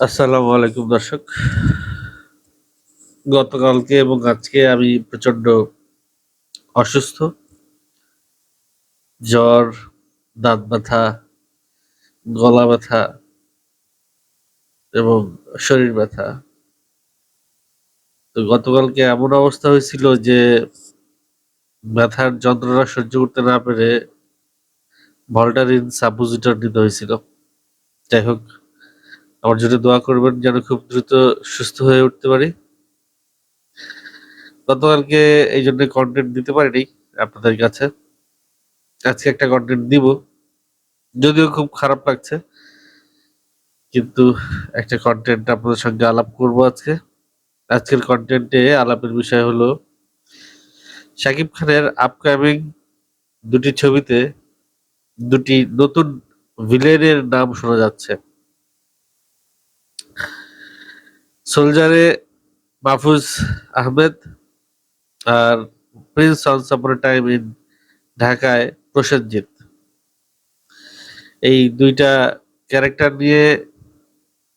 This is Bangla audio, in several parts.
আসসালামু আলাইকুম দর্শক। গতকালকে এবং আজকে আমি প্রচণ্ড অসুস্থ। জ্বর, দাঁত ব্যথা, গলা ব্যথা এবং শরীর ব্যথা। তো গতকালকে এমন অবস্থা হয়েছিল যে ব্যথার যন্ত্রণা সহ্য করতে না পেরে ভল্টারিন সাপোজিটর নিতে হয়েছিল। যাই হোক আমার জন্য দোয়া করবেন যেন খুব দ্রুত সুস্থ হয়ে উঠতে পারি। গতকালকে এই জন্য কন্টেন্ট দিতে পারিনি আপনাদের কাছে। আজকে একটা কন্টেন্ট দিব। যদিও খুব খারাপ লাগছে, কিন্তু একটা কন্টেন্ট আপনাদের সঙ্গে আলাপ করব আজকে। আজকের কন্টেন্টে আলাপের বিষয় হলো, শাকিব খানের আপকামিং দুটি ছবিতে দুটি নতুন ভিলেনের নাম শোনা যাচ্ছে। সোলজারে মাহফুজ আহমেদ আর prince once upon time in ঢাকায় প্রসেনজিৎ। এই দুইটা ক্যারেক্টার নিয়ে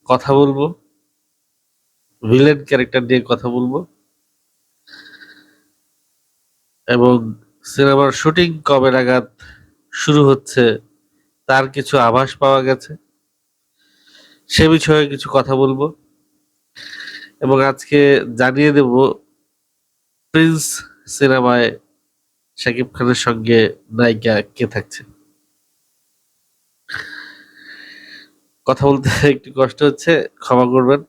কথা বলব, ভিলেন ক্যারেক্টার নিয়ে কথা বলব এবং সিনেমার শুটিং কবে নাগাদ শুরু হচ্ছে তার কিছু আভাস পাওয়া গেছে, সে বিষয়ে কিছু কথা বলব। এবং আজকে জানিয়ে দেব প্রিন্স সিনেমায় শাকিব খানের সঙ্গে নায়িকা কে থাকছে কথা বলতে একটু কষ্ট হচ্ছে, ক্ষমা করবেন।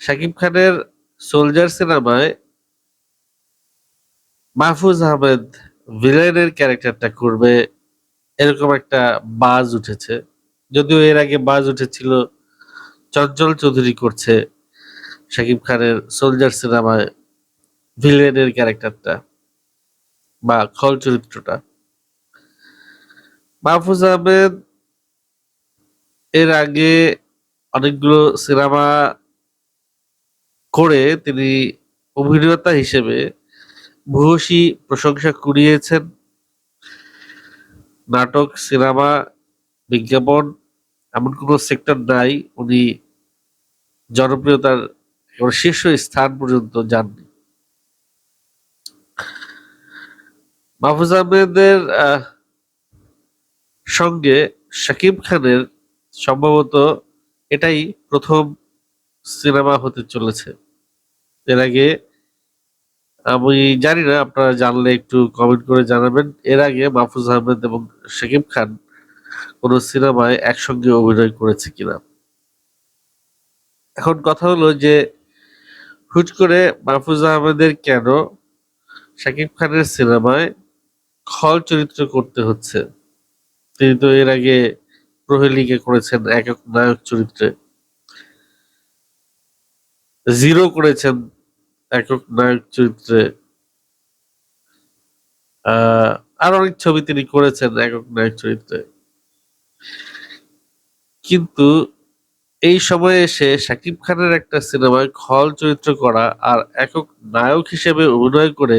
শাকিব খানের সোলজার সিনেমায় মাহফুজ আহমেদ ভিলেনের ক্যারেক্টারটা করবে, এরকম একটা বাজ উঠেছে। যদিও এর আগে বাজ উঠেছিল চঞ্চল চৌধুরী করছে শাকিব খানের সোলজার সিনেমায় ভিলেনের ক্যারেক্টারটা বা খল চরিত্রটা। মাহফুজ আহমেদ এর আগে অনেকগুলো সিনেমা করে তিনি অভিনেতা হিসেবে ভূয়সী প্রশংসা কুড়িয়েছেন। নাটক সিনেমা বিজ্ঞাপন এমন কোনো সেক্টর নাই, উনি জনপ্রিয়তার একেবারে শীর্ষ স্থান পর্যন্ত যাননি। মাহফুজ আহমেদের সঙ্গে শাকিব খানের সম্ভবত এটাই প্রথম সিনেমা হতে চলেছে। এর আগে, আমি জানি না, আপনারা জানলে একটু কমেন্ট করে জানাবেন। এর আগে মাহফুজ আহমেদ এবং শাকিব খান কোনো সিনেমায় একসঙ্গে অভিনয় করেছে কিনা। এখন কথা হলো যে, হুট করে মাহফুজ আহমেদের কেন শাকিব খানের সিনেমায় খল চরিত্র করতে হচ্ছে? তিনি তো এর আগে প্রহেলিকে করেছেন একক নায়ক চরিত্রে। জিরো করেছেন একক নায়ক চরিত্রে। আর অনেক ছবি তিনি করেছেন একক নায়ক চরিত্রে। কিন্তু এই সময়ে এসে শাকিব খানের একটা সিনেমায় খল চরিত্র করা আর একক নায়ক হিসেবে অভিনয় করে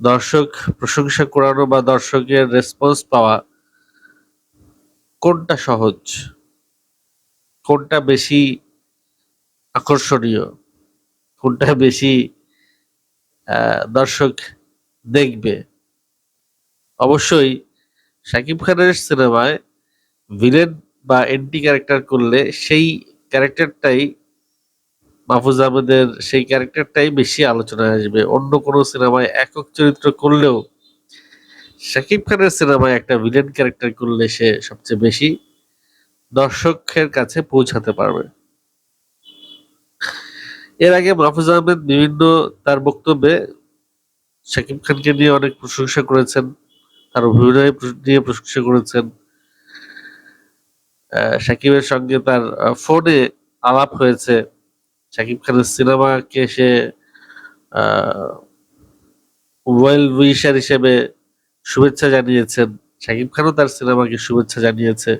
দর্শক প্রশংসা করানো বা দর্শকের রেসপন্স পাওয়া কোনটা সহজ? কোনটা বেশি আকর্ষণীয়? কোনটা বেশি দর্শক দেখবে? অবশ্যই শাকিব খানের সিনেমায় ভিলেন বা এন্টি ক্যারেক্টার করলে সেই ক্যারেক্টারটাই মাহফুজ আহমেদের সেই ক্যারেক্টারটাই বেশি আলোচনায় আসবে। অন্য কোনো সিনেমায় একক চরিত্র করলেও শাকিব খানের সিনেমায় একটা ভিলেন ক্যারেক্টার করলে সে সবচেয়ে বেশি দর্শকের কাছে পৌঁছাতে পারবে। এর আগে মাহফুজ আহমেদ বিভিন্ন তার বক্তব্যে শাকিব খানকে নিয়ে অনেক প্রশংসা করেছেন। তার অভিনয় নিয়ে প্রশংসা করেছেন। আহ, শাকিবের সঙ্গে তার ফোনে আলাপ হয়েছে। শাকিব খানের সিনেমাকে সে ওয়েল উইশার হিসেবে শুভেচ্ছা জানিয়েছেন। শাকিব খানও তার সিনেমাকে শুভেচ্ছা জানিয়েছে।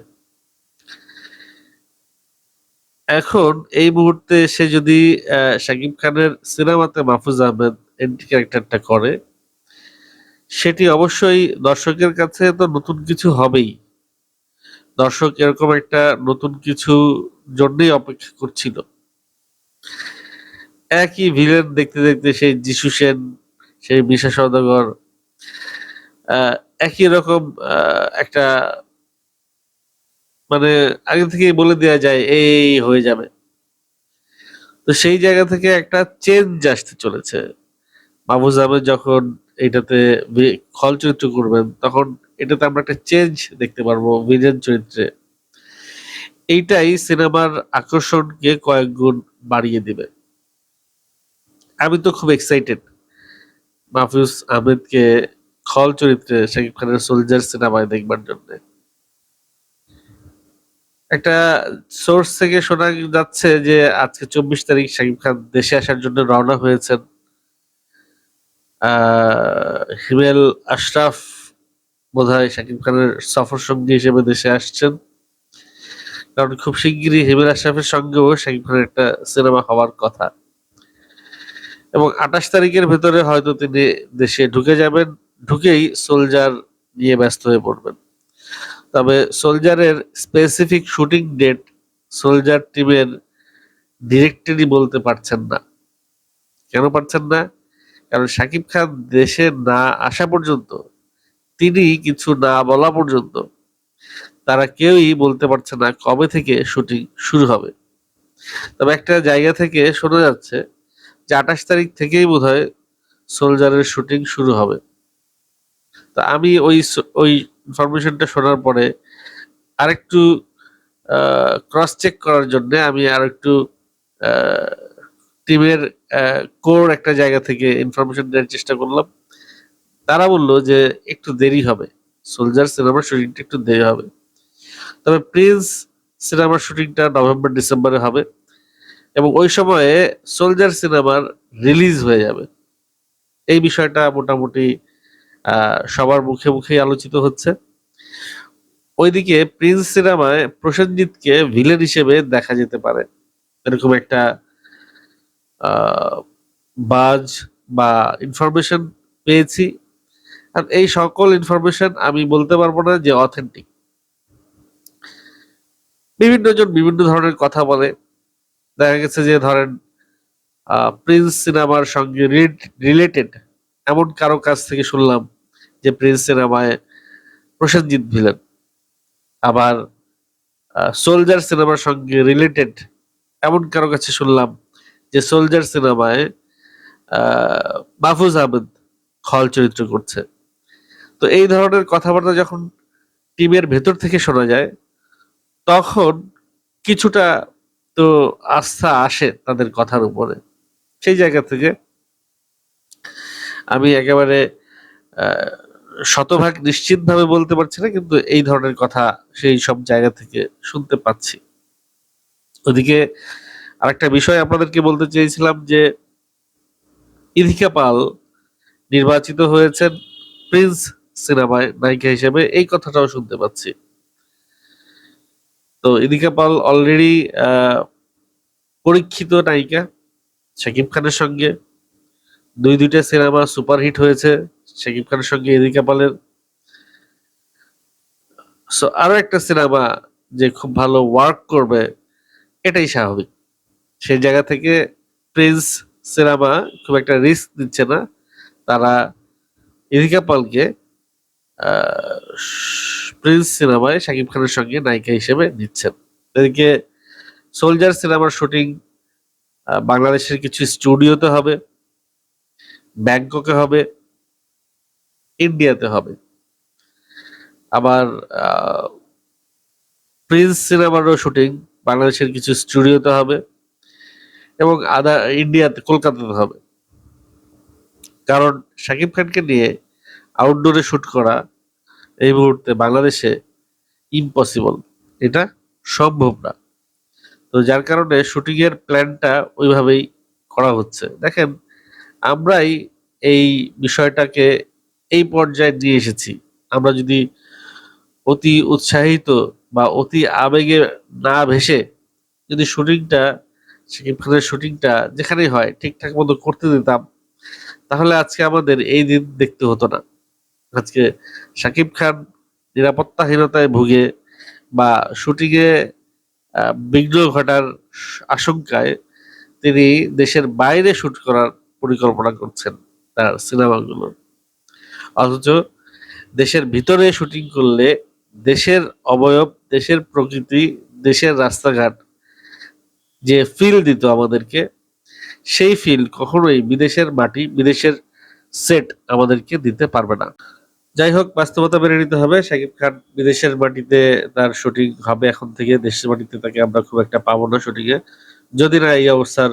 এখন এই মুহূর্তে সে যদি শাকিব খানের সিনেমাতে মাহফুজ আহমেদ এন্টি ক্যারেক্টারটা করে সেটি অবশ্যই দর্শকের কাছে তো নতুন কিছু হবেই। দর্শক এরকম একটা নতুন কিছু জন্যই অপেক্ষা করছিল। একই ভিলেন দেখতে দেখতে সেই যিশু সেন সেই মিশা সওদাগর আহ, একই রকম একটা মানে আগে থেকেই বলে দেওয়া যায় এই হয়ে যাবে। তো সেই জায়গা থেকে একটা চেঞ্জ আসতে চলেছে। মাহফুজ আহমেদ যখন এটাতে খল চরিত্র করবেন, তখন এটাতে আমরা একটা চেঞ্জ দেখতে পারব ভিলেন চরিত্রে। এইটাই সিনেমার আকর্ষণকে কয়েক গুণ বাড়িয়ে দিবে। আমি তো খুব এক্সাইটেড মাহফুজ আহমেদকে খল চরিত্রে শাকিব খানের সোলজার সিনেমায় দেখবার জন্য। একটা সোর্স থেকে শোনা যাচ্ছে যে, আজকে চব্বিশ তারিখ শাকিব খান দেশে আসার জন্য রওনা হয়েছেন। হিমেল আশরাফ বোধহয় শাকিব খানের সফর সঙ্গী হিসেবে দেশে আসছেন। কারণ খুব শিগগিরই হিমেল আশরাফের সঙ্গেও শাকিব খানের একটা সিনেমা হওয়ার কথা। এবং আঠাশ তারিখের ভেতরে হয়তো তিনি দেশে ঢুকে যাবেন, ঢুকেই সোলজার নিয়ে ব্যস্ত হয়ে পড়বেন। তবে সোলজারের স্পেসিফিক শুটিং ডেট সোলজার টিমের ডিরেক্টরি বলতে পারছেন না। কেন পারছেন না? কারণ শাকিব খান দেশে না আসা পর্যন্ত, তিনি কিছু না বলা পর্যন্ত, তারা কেউই বলতে পারছে না কবে থেকে শুটিং শুরু হবে। তবে একটা জায়গা থেকে শোনা যাচ্ছে যে আঠাশ তারিখ থেকেই বোধহয় সোলজারের শুটিং শুরু হবে। তা আমি ওই ওই ইনফরমেশনটা শোনার পরে আরেকটু ক্রস চেক করার জন্য আমি আর একটু টিমের কোর একটা জায়গা থেকে ইনফরমেশন দেওয়ার চেষ্টা করলাম। তারা বলল যে একটু দেরি হবে। সোলজার সিনেমার শুটিংটা একটু দেরি হবে। তবে প্রিন্স সিনেমার শুটিংটা নভেম্বর ডিসেম্বরে হবে এবং ওই সময়ে সোলজার সিনেমার রিলিজ হয়ে যাবে। এই বিষয়টা মোটামুটি সবার মুখে মুখেই আলোচিত হচ্ছে। ওইদিকে প্রিন্স সিনেমায় প্রসেনজিৎকে ভিলেন হিসেবে দেখা যেতে পারে। এরকম একটা বাজ বা ইনফরমেশন পেয়েছি। আর এই সকল ইনফরমেশন আমি বলতে পারব না যে অথেন্টিক বিভিন্ন জন বিভিন্ন ধরনের কথা বলে। দেখা গেছে যে ধরেন প্রিন্স সিনেমার সঙ্গে রিলেটেড এমন কারও কাছ থেকে শুনলাম যে প্রিন্স সিনেমায় প্রসেনজিৎ ভিলেন। আবার সোলজার সিনেমার সঙ্গে রিলেটেড এমন কারও কাছে শুনলাম যে সোলজার সিনেমায় মাহফুজ আহমেদ খল চরিত্র করছে। তো এই ধরনের কথাবার্তা যখন টিমের ভেতর থেকে শোনা যায়, তখন কিছুটা তো আস্থা আসে তাদের কথার উপরে। সেই জায়গা থেকে আমি একেবারে শতভাগ নিশ্চিতভাবে বলতে পারছি না, কিন্তু এই ধরনের কথা সেই সব জায়গা থেকে শুনতে পাচ্ছি। ওদিকে আরেকটা বিষয় আপনাদেরকে বলতে চেয়েছিলাম যে ইধিকা পাল নির্বাচিত হয়েছেন প্রিন্স সিনেমায় নায়িকা হিসেবে, এই কথাটাও শুনতে পাচ্ছি। তো ইদিকা পাল অলরেডি পরীক্ষিত নায়িকা, শাকিব খানের সঙ্গে। দুই দুইটা সিনেমা সুপারহিট হয়েছে শাকিব খানের সঙ্গে ইদিকা পালের। সো আরও একটা সিনেমা যে খুব ভালো ওয়ার্ক করবে, এটাই স্বাভাবিক। সেই জায়গা থেকে প্রিন্স সিনেমা খুব একটা রিস্ক দিচ্ছে না। তারা ইদিকা পালকে প্রিন্স সিনেমায় শাকিব খানের সঙ্গে নায়িকা হিসেবে নিচ্ছেন। এদিকে সোলজার সিনেমার শুটিং বাংলাদেশের কিছু স্টুডিওতে হবে, ব্যাংককে হবে, ইন্ডিয়াতে হবে। আবার প্রিন্স সিনেমারও শুটিং, বাংলাদেশের কিছু স্টুডিওতে হবে। এবং আদা ইন্ডিয়াতে, কলকাতাতে হবে। কারণ শাকিব খানকে নিয়ে আউটডোরে শ্যুট করা এই মুহূর্তে বাংলাদেশে ইম্পসিবল এটা সম্ভব না। তো যার কারণে শুটিং এর প্ল্যানটা ওইভাবেই করা হচ্ছে। দেখেন, আমরাই এই বিষয়টাকে এই পর্যায়ে নিয়ে এসেছি। আমরা যদি অতি উৎসাহিত বা অতি আবেগে না ভেসে যদি শুটিংটা শাকিব শুটিংটা যেখানেই হয়, ঠিকঠাক মতো করতে দিতাম, তাহলে আজকে আমাদের এই দিন দেখতে হতো না। আজকে শাকিব খান নিরাপত্তাহীনতায় ভুগে বা শুটিংয়ে বিঘ্ন ঘটার আশঙ্কায় তিনি দেশের বাইরে শুট করার পরিকল্পনা করছেন তার সিনেমাগুলো। অথচ দেশের ভিতরে শুটিং করলে দেশের অবয়ব, দেশের প্রকৃতি, দেশের রাস্তাঘাট যে ফিল দিত আমাদেরকে, সেই ফিল কখনোই বিদেশের মাটি, বিদেশের সেট আমাদেরকে দিতে পারবে না। যাই হোক, বাস্তবতা মেনে নিতে হবে। শাকিব খান বিদেশের মাটিতে তার শুটিং হবে এখন থেকে, দেশের মাটিতে তাকে আমরা খুব একটা পাবো না শুটিংয়ে যদি না এই অবস্থার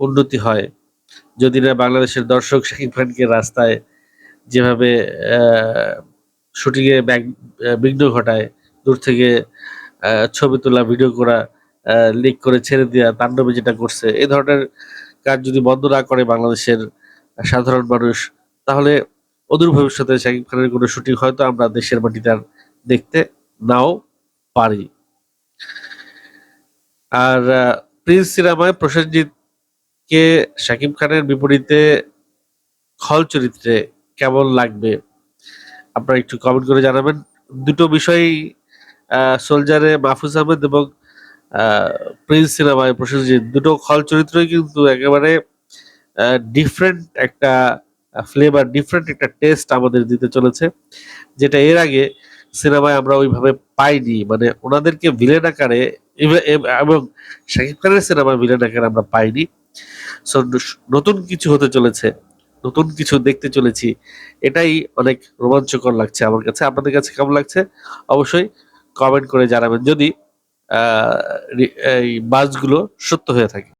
উন্নতি হয়, যদি না বাংলাদেশের দর্শক শাকিব খানকে রাস্তায় যেভাবে শুটিংয়ে বিঘ্ন ঘটায়, দূর থেকে ছবি তোলা ভিডিও করা লিক করে ছেড়ে দেওয়া তাণ্ডবে যেটা করছে, এই ধরনের কাজ যদি বন্ধ না করে বাংলাদেশের সাধারণ মানুষ, তাহলে অদূর ভবিষ্যতে শাকিব খানের কোনো শুটিং হয়তো আমরা দেশের মাটিতে আর দেখতে নাও পারি। আর প্রিন্স সিনেমায় প্রসেনজিৎকে শাকিব খানের বিপরীতে খল চরিত্রে কেমন লাগবে? আপনারা একটু কমেন্ট করে জানাবেন। দুটো বিষয়ই সোলজারে মাহফুজ আহমেদ এবং প্রিন্স সিনেমায় প্রসেনজিৎ দুটো খল চরিত্রই কিন্তু একেবারে ডিফারেন্ট একটা ফ্লেভার ডিফারেন্ট একটা টেস্ট আমাদের দিতে চলেছে, যেটা এর আগে সিনেমায় আমরা ওইভাবে পাইনি। মানে ওনাদেরকে ভিলেন আকারে এবং শাকিব খানের সিনেমায় ভিলেন আকারে আমরা পাইনি। সো নতুন কিছু হতে চলেছে, নতুন কিছু দেখতে চলেছি, এটাই অনেক রোমাঞ্চকর লাগছে আমার কাছে। আপনাদের কাছে কেমন লাগছে? অবশ্যই কমেন্ট করে জানাবেন। যদি এই বাসগুলো সত্য হয়ে থাকে।